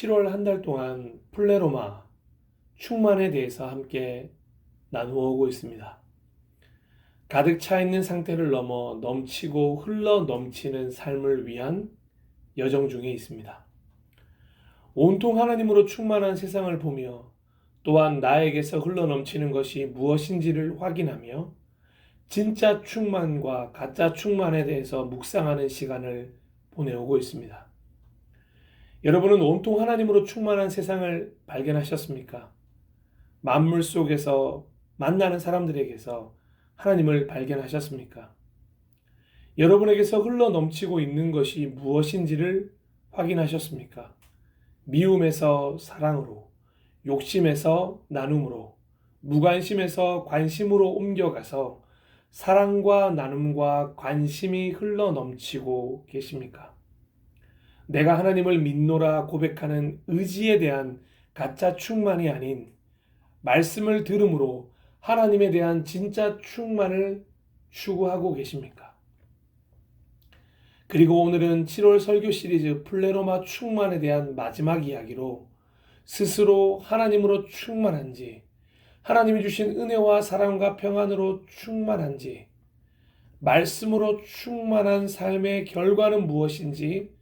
7월 한 달 동안 플레로마 충만에 대해서 함께 나누어 오고 있습니다. 가득 차 있는 상태를 넘어 넘치고 흘러 넘치는 삶을 위한 여정 중에 있습니다. 온통 하나님으로 충만한 세상을 보며 또한 나에게서 흘러 넘치는 것이 무엇인지를 확인하며 진짜 충만과 가짜 충만에 대해서 묵상하는 시간을 보내오고 있습니다. 여러분은 온통 하나님으로 충만한 세상을 발견하셨습니까? 만물 속에서 만나는 사람들에게서 하나님을 발견하셨습니까? 여러분에게서 흘러 넘치고 있는 것이 무엇인지를 확인하셨습니까? 미움에서 사랑으로, 욕심에서 나눔으로, 무관심에서 관심으로 옮겨가서 사랑과 나눔과 관심이 흘러 넘치고 계십니까? 내가 하나님을 믿노라 고백하는 의지에 대한 가짜 충만이 아닌 말씀을 들음으로 하나님에 대한 진짜 충만을 추구하고 계십니까? 그리고 오늘은 7월 설교 시리즈 플레로마 충만에 대한 마지막 이야기로 스스로 하나님으로 충만한지, 하나님이 주신 은혜와 사랑과 평안으로 충만한지, 말씀으로 충만한 삶의 결과는 무엇인지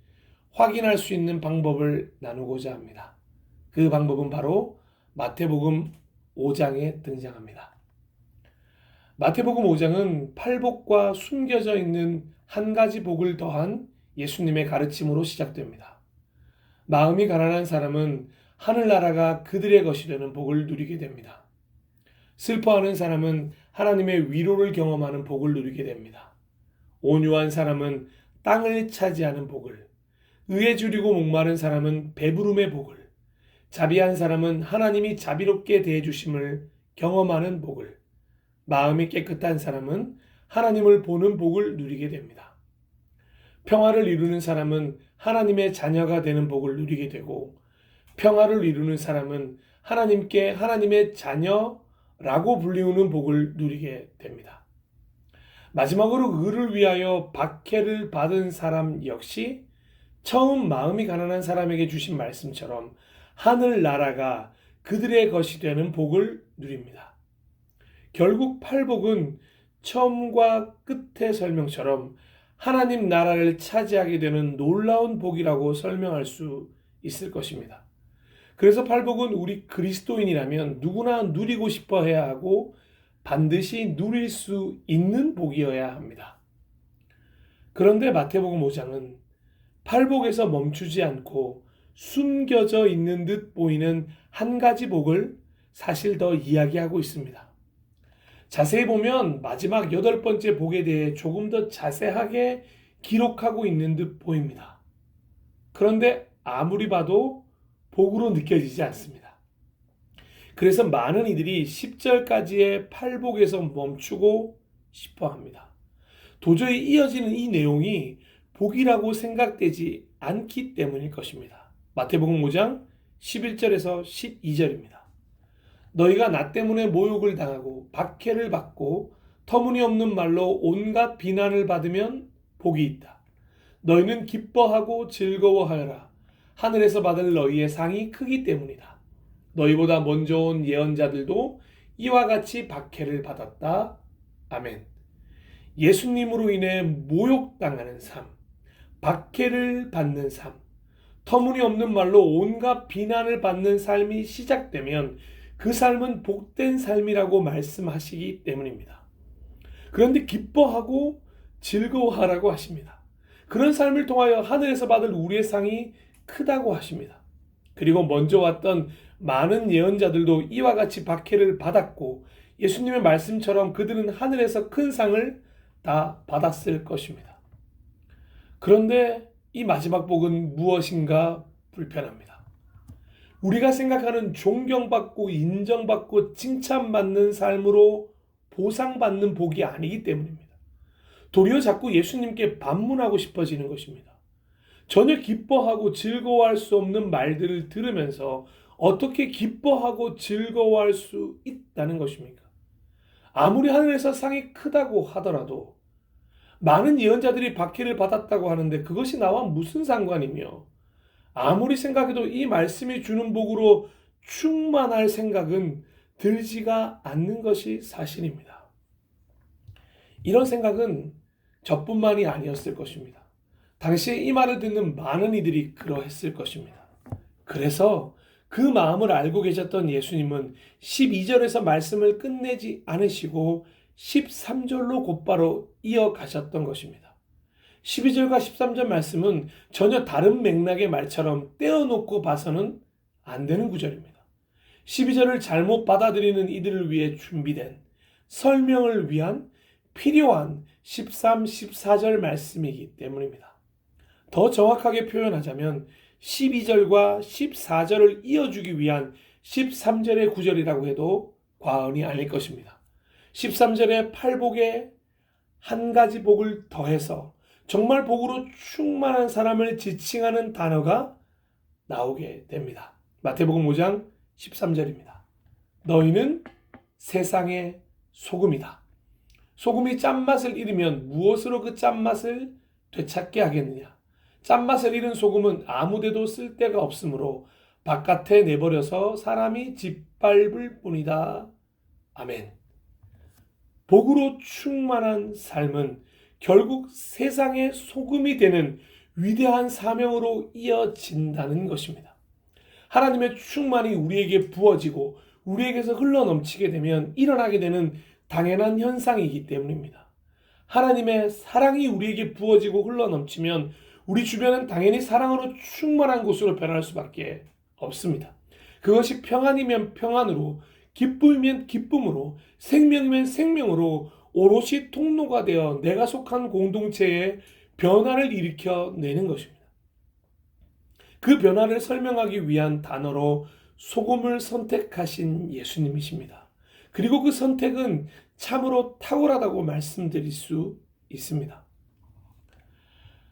확인할 수 있는 방법을 나누고자 합니다. 그 방법은 바로 마태복음 5장에 등장합니다. 마태복음 5장은 팔복과 숨겨져 있는 한 가지 복을 더한 예수님의 가르침으로 시작됩니다. 마음이 가난한 사람은 하늘나라가 그들의 것이 되는 복을 누리게 됩니다. 슬퍼하는 사람은 하나님의 위로를 경험하는 복을 누리게 됩니다. 온유한 사람은 땅을 차지하는 복을, 의에 줄이고 목마른 사람은 배부름의 복을, 자비한 사람은 하나님이 자비롭게 대해주심을 경험하는 복을, 마음이 깨끗한 사람은 하나님을 보는 복을 누리게 됩니다. 평화를 이루는 사람은 하나님의 자녀가 되는 복을 누리게 되고, 평화를 이루는 사람은 하나님께 하나님의 자녀라고 불리우는 복을 누리게 됩니다. 마지막으로 의를 위하여 박해를 받은 사람 역시 처음 마음이 가난한 사람에게 주신 말씀처럼 하늘 나라가 그들의 것이 되는 복을 누립니다. 결국 팔복은 처음과 끝의 설명처럼 하나님 나라를 차지하게 되는 놀라운 복이라고 설명할 수 있을 것입니다. 그래서 팔복은 우리 그리스도인이라면 누구나 누리고 싶어 해야 하고 반드시 누릴 수 있는 복이어야 합니다. 그런데 마태복음 5장은 팔복에서 멈추지 않고 숨겨져 있는 듯 보이는 한 가지 복을 사실 더 이야기하고 있습니다. 자세히 보면 마지막 여덟 번째 복에 대해 조금 더 자세하게 기록하고 있는 듯 보입니다. 그런데 아무리 봐도 복으로 느껴지지 않습니다. 그래서 많은 이들이 10절까지의 팔복에서 멈추고 싶어 합니다. 도저히 이어지는 이 내용이 복이라고 생각되지 않기 때문일 것입니다. 마태복음 5장 11절에서 12절입니다. 너희가 나 때문에 모욕을 당하고 박해를 받고 터무니없는 말로 온갖 비난을 받으면 복이 있다. 너희는 기뻐하고 즐거워하여라. 하늘에서 받을 너희의 상이 크기 때문이다. 너희보다 먼저 온 예언자들도 이와 같이 박해를 받았다. 아멘. 예수님으로 인해 모욕당하는 삶, 박해를 받는 삶, 터무니없는 말로 온갖 비난을 받는 삶이 시작되면 그 삶은 복된 삶이라고 말씀하시기 때문입니다. 그런데 기뻐하고 즐거워하라고 하십니다. 그런 삶을 통하여 하늘에서 받을 우리의 상이 크다고 하십니다. 그리고 먼저 왔던 많은 예언자들도 이와 같이 박해를 받았고 예수님의 말씀처럼 그들은 하늘에서 큰 상을 다 받았을 것입니다. 그런데 이 마지막 복은 무엇인가 불편합니다. 우리가 생각하는 존경받고 인정받고 칭찬받는 삶으로 보상받는 복이 아니기 때문입니다. 도리어 자꾸 예수님께 반문하고 싶어지는 것입니다. 전혀 기뻐하고 즐거워할 수 없는 말들을 들으면서 어떻게 기뻐하고 즐거워할 수 있다는 것입니까? 아무리 하늘에서 상이 크다고 하더라도 많은 예언자들이 박해를 받았다고 하는데 그것이 나와 무슨 상관이며 아무리 생각해도 이 말씀이 주는 복으로 충만할 생각은 들지가 않는 것이 사실입니다. 이런 생각은 저뿐만이 아니었을 것입니다. 당시에 이 말을 듣는 많은 이들이 그러했을 것입니다. 그래서 그 마음을 알고 계셨던 예수님은 12절에서 말씀을 끝내지 않으시고 13절로 곧바로 이어가셨던 것입니다. 12절과 13절 말씀은 전혀 다른 맥락의 말처럼 떼어놓고 봐서는 안 되는 구절입니다. 12절을 잘못 받아들이는 이들을 위해 준비된 설명을 위한 필요한 13, 14절 말씀이기 때문입니다. 더 정확하게 표현하자면 12절과 14절을 이어주기 위한 13절의 구절이라고 해도 과언이 아닐 것입니다. 13절의 팔복에 한 가지 복을 더해서 정말 복으로 충만한 사람을 지칭하는 단어가 나오게 됩니다. 마태복음 5장 13절입니다. 너희는 세상의 소금이다. 소금이 짠맛을 잃으면 무엇으로 그 짠맛을 되찾게 하겠느냐? 짠맛을 잃은 소금은 아무데도 쓸 데가 없으므로 바깥에 내버려서 사람이 짓밟을 뿐이다. 아멘. 복으로 충만한 삶은 결국 세상의 소금이 되는 위대한 사명으로 이어진다는 것입니다. 하나님의 충만이 우리에게 부어지고 우리에게서 흘러 넘치게 되면 일어나게 되는 당연한 현상이기 때문입니다. 하나님의 사랑이 우리에게 부어지고 흘러 넘치면 우리 주변은 당연히 사랑으로 충만한 곳으로 변할 수밖에 없습니다. 그것이 평안이면 평안으로, 기쁨이면 기쁨으로, 생명이면 생명으로 오롯이 통로가 되어 내가 속한 공동체에 변화를 일으켜 내는 것입니다. 그 변화를 설명하기 위한 단어로 소금을 선택하신 예수님이십니다. 그리고 그 선택은 참으로 탁월하다고 말씀드릴 수 있습니다.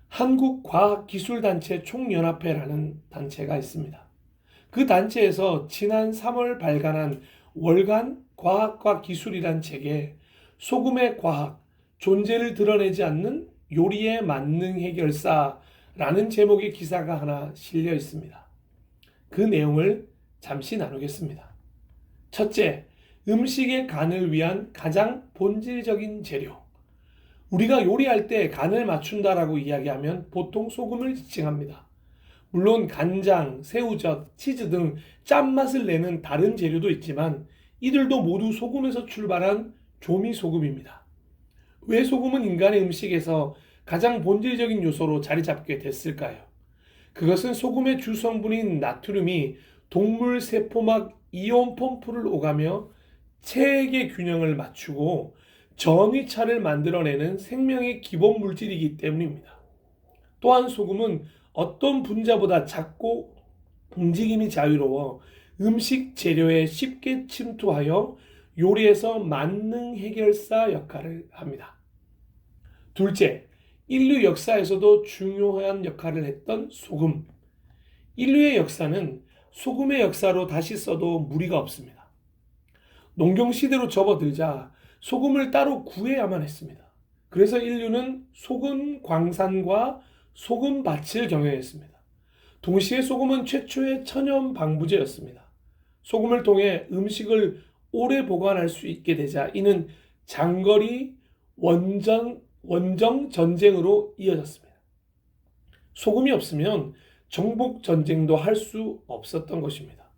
한국과학기술단체 총연합회라는 단체가 있습니다. 그 단체에서 지난 3월 발간한 월간 과학과 기술이란 책에 소금의 과학, 존재를 드러내지 않는 요리의 만능 해결사라는 제목의 기사가 하나 실려 있습니다. 그 내용을 잠시 나누겠습니다. 첫째, 음식의 간을 위한 가장 본질적인 재료. 우리가 요리할 때 간을 맞춘다라고 이야기하면 보통 소금을 지칭합니다. 물론 간장, 새우젓, 치즈 등 짠맛을 내는 다른 재료도 있지만 이들도 모두 소금에서 출발한 조미 소금입니다. 왜 소금은 인간의 음식에서 가장 본질적인 요소로 자리 잡게 됐을까요? 그것은 소금의 주성분인 나트륨이 동물 세포막 이온 펌프를 오가며 체액의 균형을 맞추고 전이차를 만들어내는 생명의 기본 물질이기 때문입니다. 또한 소금은 어떤 분자보다 작고 움직임이 자유로워 음식 재료에 쉽게 침투하여 요리에서 만능 해결사 역할을 합니다. 둘째, 인류 역사에서도 중요한 역할을 했던 소금. 인류의 역사는 소금의 역사로 다시 써도 무리가 없습니다. 농경 시대로 접어들자 소금을 따로 구해야만 했습니다. 그래서 인류는 소금 광산과 소금 밭을 경영했습니다. 동시에 소금은 최초의 천연 방부제였습니다. 소금을 통해 음식을 오래 보관할 수 있게 되자 이는 장거리 원정, 원정 전쟁으로 이어졌습니다. 소금이 없으면 정복 전쟁도 할 수 없었던 것입니다.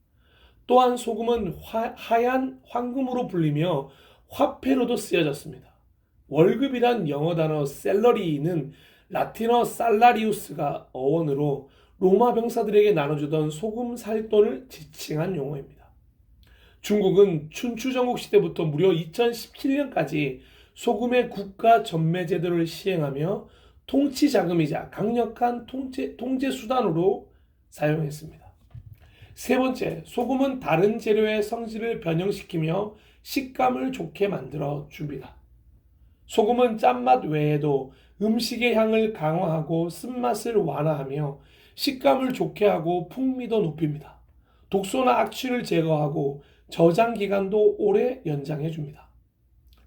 또한 소금은 화, 하얀 황금으로 불리며 화폐로도 쓰여졌습니다. 월급이란 영어 단어 셀러리는 라틴어 살라리우스가 어원으로 로마 병사들에게 나눠주던 소금 살돈을 지칭한 용어입니다. 중국은 춘추 전국 시대부터 무려 2017년까지 소금의 국가 전매 제도를 시행하며 통치 자금이자 강력한 통제, 통제 수단으로 사용했습니다. 세 번째, 소금은 다른 재료의 성질을 변형시키며 식감을 좋게 만들어 줍니다. 소금은 짠맛 외에도 음식의 향을 강화하고 쓴맛을 완화하며 식감을 좋게 하고 풍미도 높입니다. 독소나 악취를 제거하고 저장 기간도 오래 연장해 줍니다.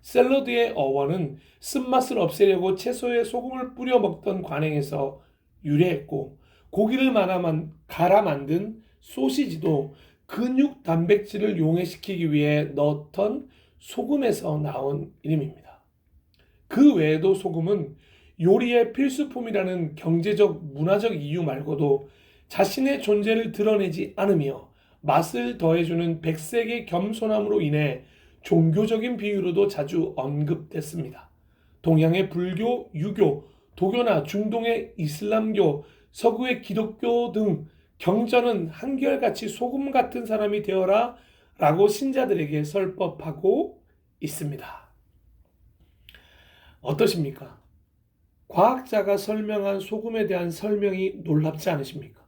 샐러드의 어원은 쓴맛을 없애려고 채소에 소금을 뿌려 먹던 관행에서 유래했고 고기를 말아만 갈아 만든 소시지도 근육 단백질을 용해시키기 위해 넣었던 소금에서 나온 이름입니다. 그 외에도 소금은 요리의 필수품이라는 경제적, 문화적 이유 말고도 자신의 존재를 드러내지 않으며 맛을 더해주는 백색의 겸손함으로 인해 종교적인 비유로도 자주 언급됐습니다. 동양의 불교, 유교, 도교나 중동의 이슬람교, 서구의 기독교 등 경전은 한결같이 소금 같은 사람이 되어라 라고 신자들에게 설법하고 있습니다. 어떠십니까? 과학자가 설명한 소금에 대한 설명이 놀랍지 않으십니까?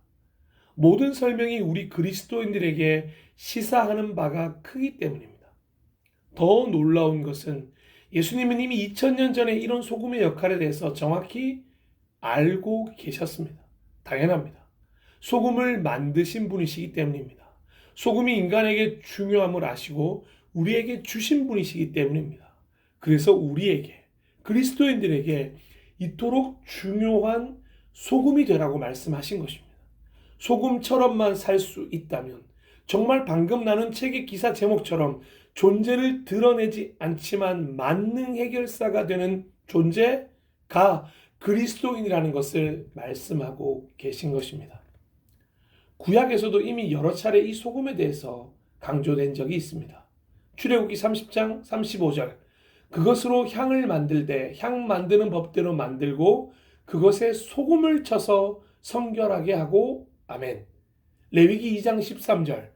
모든 설명이 우리 그리스도인들에게 시사하는 바가 크기 때문입니다. 더 놀라운 것은 예수님은 이미 2000년 전에 이런 소금의 역할에 대해서 정확히 알고 계셨습니다. 당연합니다. 소금을 만드신 분이시기 때문입니다. 소금이 인간에게 중요함을 아시고 우리에게 주신 분이시기 때문입니다. 그래서 우리에게 그리스도인들에게 이토록 중요한 소금이 되라고 말씀하신 것입니다. 소금처럼만 살 수 있다면 정말 방금 나눈 책의 기사 제목처럼 존재를 드러내지 않지만 만능 해결사가 되는 존재가 그리스도인이라는 것을 말씀하고 계신 것입니다. 구약에서도 이미 여러 차례 이 소금에 대해서 강조된 적이 있습니다. 출애굽기 30장 35절 그것으로 향을 만들 때 향 만드는 법대로 만들고 그것에 소금을 쳐서 성결하게 하고 아멘. 레위기 2장 13절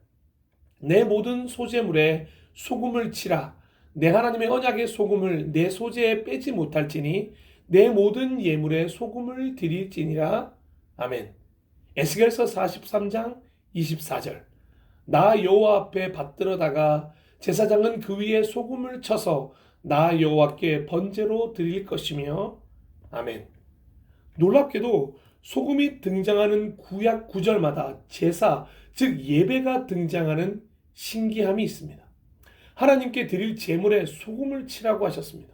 내 모든 소재물에 소금을 치라 내 하나님의 언약의 소금을 내 소재에 빼지 못할지니 내 모든 예물에 소금을 드릴지니라 아멘. 에스겔서 43장 24절 나 여호와 앞에 받들어다가 제사장은 그 위에 소금을 쳐서 나 여호와께 번제로 드릴 것이며 아멘. 놀랍게도 소금이 등장하는 구약 구절마다 제사 즉 예배가 등장하는 신기함이 있습니다. 하나님께 드릴 제물에 소금을 치라고 하셨습니다.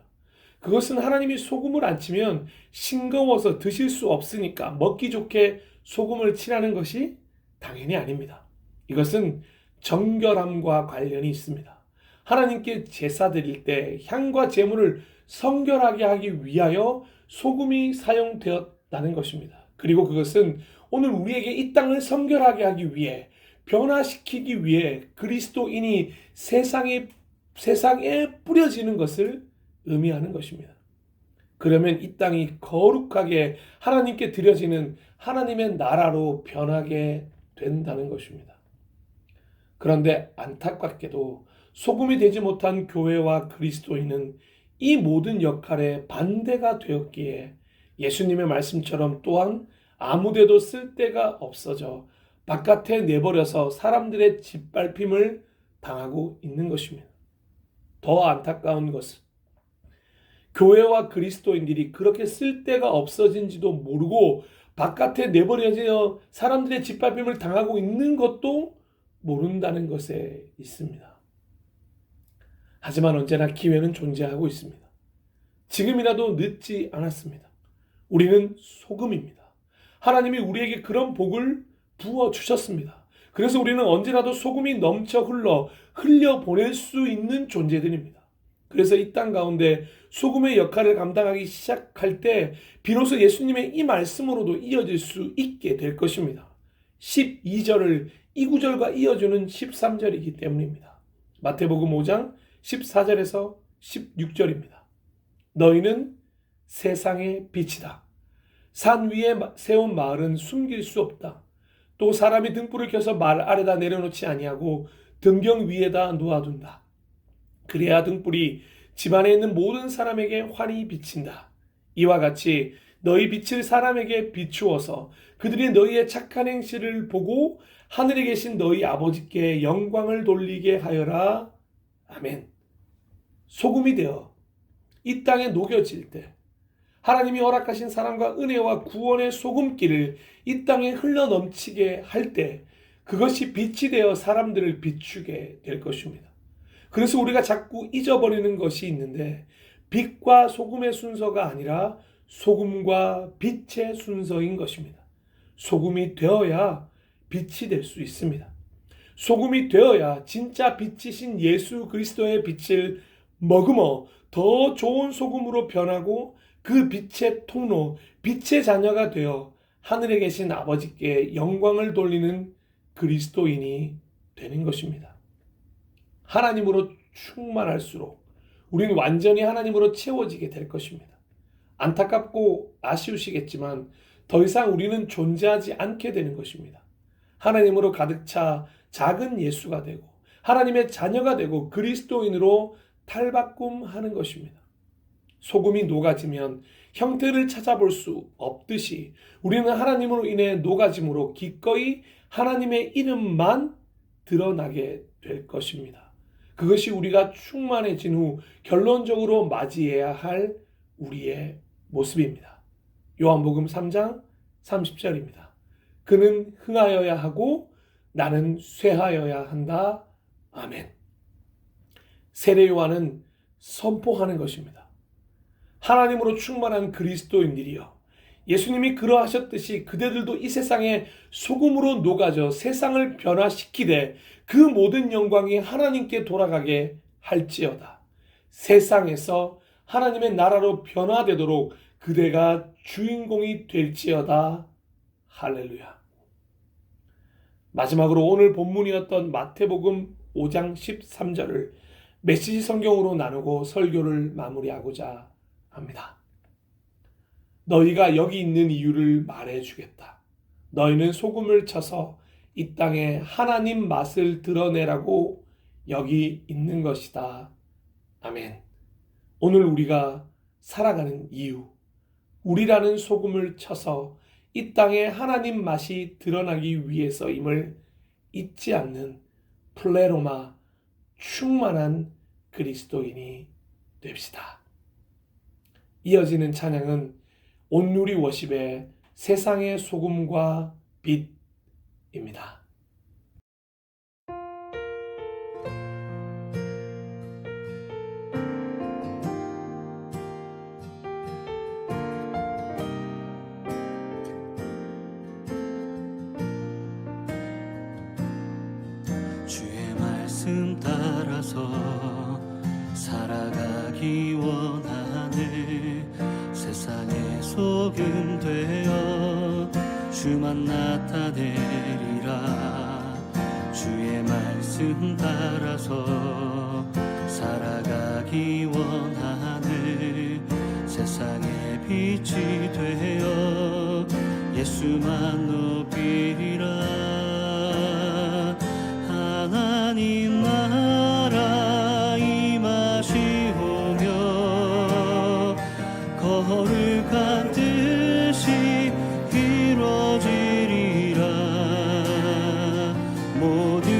그것은 하나님이 소금을 안 치면 싱거워서 드실 수 없으니까 먹기 좋게 소금을 칠하는 것이 당연히 아닙니다. 이것은 정결함과 관련이 있습니다. 하나님께 제사 드릴 때 향과 제물을 성결하게 하기 위하여 소금이 사용되었다는 것입니다. 그리고 그것은 오늘 우리에게 이 땅을 성결하게 하기 위해 변화시키기 위해 그리스도인이 세상에 세상에 뿌려지는 것을 의미하는 것입니다. 그러면 이 땅이 거룩하게 하나님께 드려지는 하나님의 나라로 변하게 된다는 것입니다. 그런데 안타깝게도 소금이 되지 못한 교회와 그리스도인은 이 모든 역할에 반대가 되었기에 예수님의 말씀처럼 또한 아무데도 쓸 데가 없어져 바깥에 내버려서 사람들의 짓밟힘을 당하고 있는 것입니다. 더 안타까운 것은 교회와 그리스도인들이 그렇게 쓸 데가 없어진지도 모르고 바깥에 내버려져 사람들의 짓밟힘을 당하고 있는 것도 모른다는 것에 있습니다. 하지만 언제나 기회는 존재하고 있습니다. 지금이라도 늦지 않았습니다. 우리는 소금입니다. 하나님이 우리에게 그런 복을 부어 주셨습니다. 그래서 우리는 언제라도 소금이 넘쳐 흘러 흘려 보낼 수 있는 존재들입니다. 그래서 이 땅 가운데 소금의 역할을 감당하기 시작할 때 비로소 예수님의 이 말씀으로도 이어질 수 있게 될 것입니다. 12절을 이 구절과 이어주는 13절이기 때문입니다. 마태복음 5장 14절에서 16절입니다. 너희는 세상의 빛이다. 산 위에 세운 마을은 숨길 수 없다. 또 사람이 등불을 켜서 말 아래다 내려놓지 아니하고 등경 위에다 놓아둔다. 그래야 등불이 집안에 있는 모든 사람에게 환히 비친다. 이와 같이 너희 빛을 사람에게 비추어서 그들이 너희의 착한 행실을 보고 하늘에 계신 너희 아버지께 영광을 돌리게 하여라. 아멘. 소금이 되어 이 땅에 녹여질 때 하나님이 허락하신 사랑과 은혜와 구원의 소금기를 이 땅에 흘러 넘치게 할 때 그것이 빛이 되어 사람들을 비추게 될 것입니다. 그래서 우리가 자꾸 잊어버리는 것이 있는데 빛과 소금의 순서가 아니라 소금과 빛의 순서인 것입니다. 소금이 되어야 빛이 될 수 있습니다. 소금이 되어야 진짜 빛이신 예수 그리스도의 빛을 머금어 더 좋은 소금으로 변하고 그 빛의 통로, 빛의 자녀가 되어 하늘에 계신 아버지께 영광을 돌리는 그리스도인이 되는 것입니다. 하나님으로 충만할수록 우리는 완전히 하나님으로 채워지게 될 것입니다. 안타깝고 아쉬우시겠지만 더 이상 우리는 존재하지 않게 되는 것입니다. 하나님으로 가득 차 작은 예수가 되고 하나님의 자녀가 되고 그리스도인으로 탈바꿈하는 것입니다. 소금이 녹아지면 형태를 찾아볼 수 없듯이 우리는 하나님으로 인해 녹아짐으로 기꺼이 하나님의 이름만 드러나게 될 것입니다. 그것이 우리가 충만해진 후 결론적으로 맞이해야 할 우리의 모습입니다. 요한복음 3장 30절입니다. 그는 흥하여야 하고 나는 쇠하여야 한다. 아멘. 세례 요한은 선포하는 것입니다. 하나님으로 충만한 그리스도인들이여. 예수님이 그러하셨듯이 그대들도 이 세상에 소금으로 녹아져 세상을 변화시키되 그 모든 영광이 하나님께 돌아가게 할지어다. 세상에서 하나님의 나라로 변화되도록 그대가 주인공이 될지어다. 할렐루야. 마지막으로 오늘 본문이었던 마태복음 5장 13절을 메시지 성경으로 나누고 설교를 마무리하고자 합니다. 너희가 여기 있는 이유를 말해 주겠다. 너희는 소금을 쳐서 이 땅에 하나님 맛을 드러내라고 여기 있는 것이다. 아멘. 오늘 우리가 살아가는 이유, 우리라는 소금을 쳐서 이 땅에 하나님 맛이 드러나기 위해서임을 잊지 않는 플레로마 충만한 그리스도인이 됩시다. 이어지는 찬양은 온누리 워십의 세상의 소금과 빛입니다. 따라서 살아가기 원하네 세상의 소금 되어 주만 나타내리라. 주의 말씀 따라서 살아가기 원하네 세상의 빛이 되어 예수만 높이리라 모든